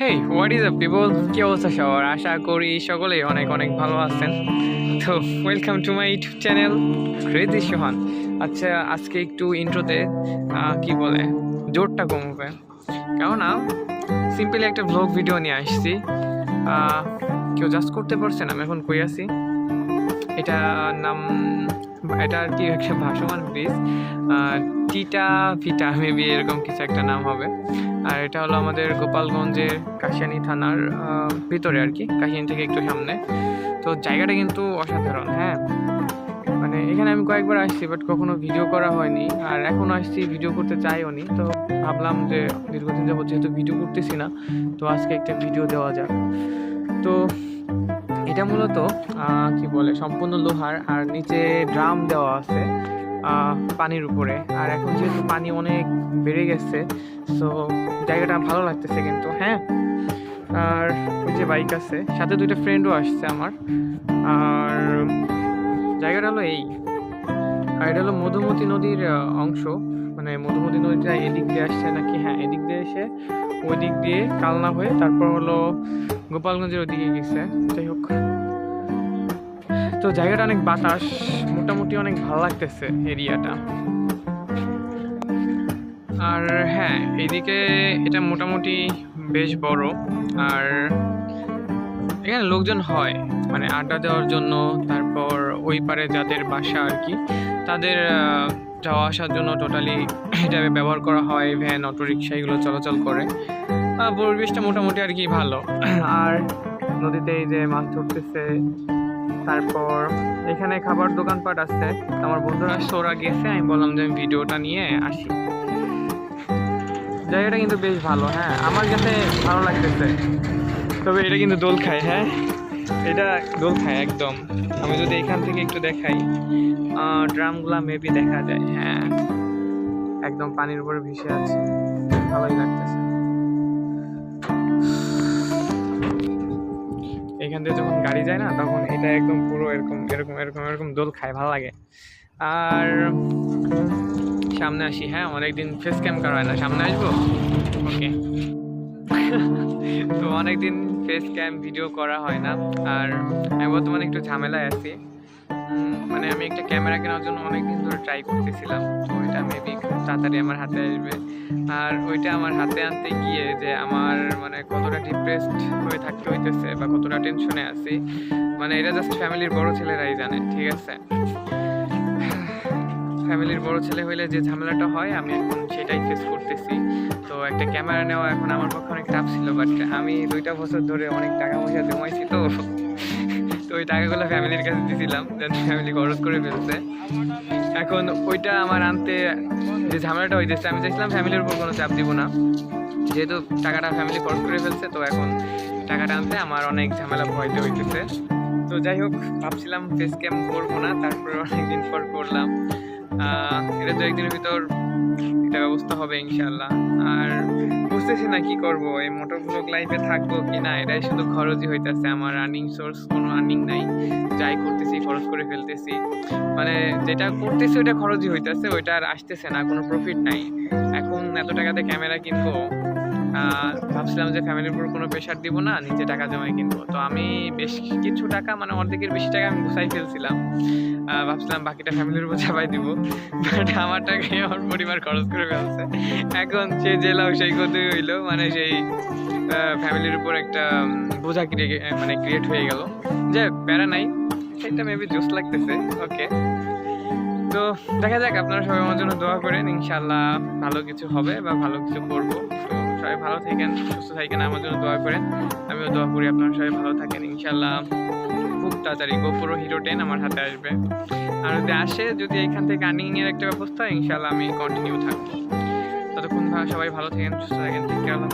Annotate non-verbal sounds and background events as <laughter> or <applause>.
Hey what is up people কি অবস্থা সবার? আশা করি সকলেই অনেক অনেক ভালো আছেন। তো welcome to my YouTube channel crazy Sohan আচ্ছা আজকে একটু ইন্ট্রোতে কি বলে, জোরটা কমবে। কেননা সিম্পলি একটা ব্লগ ভিডিও নিয়ে আসছি। কেউ জাস্ট করতে পারছেন আমি এখন কই আছি? এটা নাম এটা আর কি একটা ভাসমান ব্রিজ টিটা ফিটা মেবি এরকম কিছু একটা নাম হবে। আর এটা হলো আমাদের গোপালগঞ্জের কাশিয়ানি থানার ভিতরে আর কি, কাশিয়ানি থেকে একটু সামনে। তো জায়গাটা কিন্তু অসাধারণ হ্যাঁ। মানে এখানে আমি কয়েকবার আসছি বাট কখনো ভিডিও করা হয়নি। আর এখন আসছি ভিডিও করতে চাইও নি। তো ভাবলাম যে দীর্ঘদিন যাবত যেহেতু ভিডিও করতেছি না, তো আজকে একটা ভিডিও দেওয়া যাক। তো এটা মূলত কি বলে, সম্পূর্ণ লোহার, আর নিচে ড্রাম দেওয়া আছে। পানির উপরে। আর এখন যেহেতু পানি অনেক বেড়ে গেছে সো জায়গাটা ভালো লাগতেছে কিন্তু হ্যাঁ? আর ওই যে বাইক আছে, সাথে দুইটা ফ্রেন্ডও আসছে আমার। আর জায়গাটা হলো এই। আর এটা হলো মধুমতি নদীর অংশ। মানে মধুমতি নদীটা এদিক দিয়ে আসছে নাকি হ্যাঁ এদিক দিয়ে এসে ওই দিক দিয়ে কালনা হয়ে তারপর হলো গোপালগঞ্জের ওদিকে গেছে। যাই হোক। তো জায়গাটা অনেক বাতাস, মোটামুটি অনেক ভালো লাগতেছে এরিয়াটা। আর হ্যাঁ এইদিকে এটা মোটামুটি বেশ বড়। আর এখানে লোকজন হয় মানে আড্ডা দেওয়ার জন্য, তারপর ওই পারে যাদের বাসা আর কি, তাদের যাওয়া আসার জন্য টোটালি এটা ব্যবহার করা হয় ভ্যান অটো রিক্সা এগুলো চলাচল করে। পরিবেশটা মোটামুটি আর কি ভালো। আর নদীতে এই যে মাছ ধরতেছে তারপর এখানে খাবার দোকানপাট আছে। আমার বন্ধুরা ওরা গেছে, আমি বললাম যে আমি ভিডিওটা নিয়ে আসি। জায়গাটা কিন্তু বেশ ভালো হ্যাঁ আমার কাছে ভালো লাগতেছে। তবে এটা কিন্তু দোল খায় হ্যাঁ এটা দোল খায় একদম। আমি যদি এখান থেকে একটু দেখাই ড্রামগুলা মেবি দেখা যায় হ্যাঁ। একদম পানির উপরে ভেসে আছে, ভালোই লাগতেছে। থেকে যখন গাড়ি যায় না, তখন এটা একদম পুরো এরকম এরকম এরকম এরকম দোল খায়, ভালো লাগে। আর সামনে আসি হ্যাঁ অনেকদিন ফেস ক্যাম করা হয় না, সামনে আসব? ওকে <laughs> তো অনেকদিন ফেস ক্যাম ভিডিও করা হয় না, আর আমি বর্তমানে একটু ঝামেলায় আছি। মানে আমি একটা ক্যামেরা কেনার জন্য অনেকদিন ধরে ট্রাই করতেছিলাম, তো ওইটা মেবি তাড়াতাড়ি আমার হাতে আসবে। আর ওইটা আমার হাতে আনতে গিয়ে যে আমার মানে কতটা ডিপ্রেসড হয়ে থাকতে হইতেছে বা কতটা টেনশনে আছি মানে এটা জাস্ট ফ্যামিলির বড় ছেলেরাই জানে, ঠিক আছে? ফ্যামিলির বড় ছেলে হইলে যে ঝামেলাটা হয়, আমি এখন সেটাই ফেস করতেছি। তো একটা ক্যামেরা নেওয়া এখন আমার পক্ষে অনেক টাফ ছিল বাট আমি দুইটা বছর ধরে অনেক টাকা পয়সা জমাইছি তো। ওই টাকাগুলো ফ্যামিলির কাছে দিয়েছিলাম যেন ফ্যামিলি খরচ করে ফেলছে। এখন ওইটা আমার আনতে যে ঝামেলাটা হইতেছে, আমি চাইছিলাম ফ্যামিলির উপর কোনো চাপ দিব না। যেহেতু টাকাটা ফ্যামিলি খরচ করে ফেলছে, তো এখন টাকাটা আনতে আমার অনেক ঝামেলা ভয়তে হইতেছে। তো যাই হোক, ভাবছিলাম ফেস ক্যাম্প করব না, তারপরে অনেকদিন পর করলাম। এটা দু একদিনের ভিতর একটা ব্যবস্থা হবে ইনশাল্লাহ আর বুঝতেছি না কি করব, এই মোটর ব্লগ লাইফে থাকব কি না, এটাই শুধু খরচই হইতেছে, আমার আর্নিং সোর্স কোনো আর্নিং নাই, যাই করতেছি, খরচ করে ফেলতেছি। মানে যেটা করতেছি ওইটা খরচই হইতেছে, ওইটা আর আসতেছে না, কোনো প্রফিট নাই। এখন এত টাকাতে ক্যামেরা কিনবো ভাবছিলাম যে ফ্যামিলির উপর কোনো প্রেশার দিব না, নিজে টাকা জমাই কিনবো। তো আমি বেশ কিছু টাকা মানে অর্ধেকের বেশি টাকা আমি গুছাই ফেলছিলাম। ভাবছিলাম বাকিটা ফ্যামিলির উপর চাপাই দিব। বাট আমার টাকাই আমার পরিবার খরচ করে ফেলছে। এখন সে জেলাও সেই কথাই হইল। মানে সেই ফ্যামিলির উপর একটা বোঝা মানে ক্রিয়েট হয়ে গেল। যে প্যারা নাই, সেটা মেবি জোস লাগতেছে। ওকে তো দেখা যাক, আপনারা সবাই আমার জন্য দোয়া করেন। ইনশাল্লাহ ভালো কিছু হবে বা ভালো কিছু করব। সবাই ভালো থাকেন, সুস্থ থাকেন, আমার জন্য দোয়া করেন। আমিও দোয়া করি আপনারা সবাই ভালো থাকেন ইনশাল্লাহ খুব তাড়াতাড়ি গোপুরো হিরো টেন আমার হাতে আসবে। আর যদি আসে, যদি এখান থেকে আর্নিংয়ের একটা ব্যবস্থা ইনশাল্লাহ আমি কন্টিনিউ থাকব। ততক্ষণ সবাই ভালো থাকেন, সুস্থ থাকেন ঠিক আল্লাহ